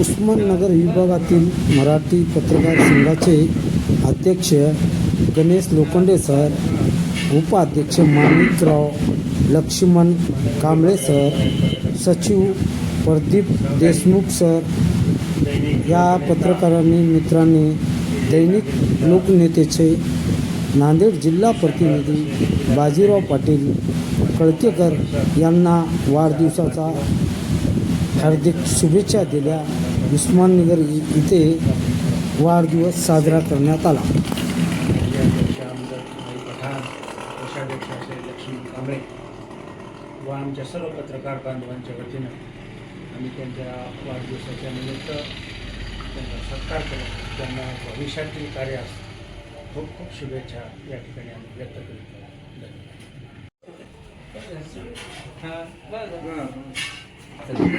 उस्माननगर विभागातील मराठी पत्रकार संघाचे अध्यक्ष गणेश लोखंडे सर उपाध्यक्ष माणिकराव लक्ष्मण कांबळे सर सचिव प्रदीप देशमुख सर. या पत्रकारांनी मित्रांनी दैनिक लोकनेतेचे नांदेड जिल्हा प्रतिनिधी बाजीराव पाटील कळकेकर यांना वाढदिवसाचा हार्दिक शुभेच्छा दिल्या. उस्माननगर इ- इथे वाढदिवस साजरा करण्यात आला व आमच्या सर्व पत्रकार बांधवांच्या वतीनं आम्ही त्यांच्या वाढदिवसाच्या निमित्त त्यांचा सत्कार केला त्यांना भविष्यातील कार्यास खूप खूप शुभेच्छा या ठिकाणी आम्ही व्यक्त करीत आहोत. धन्यवाद.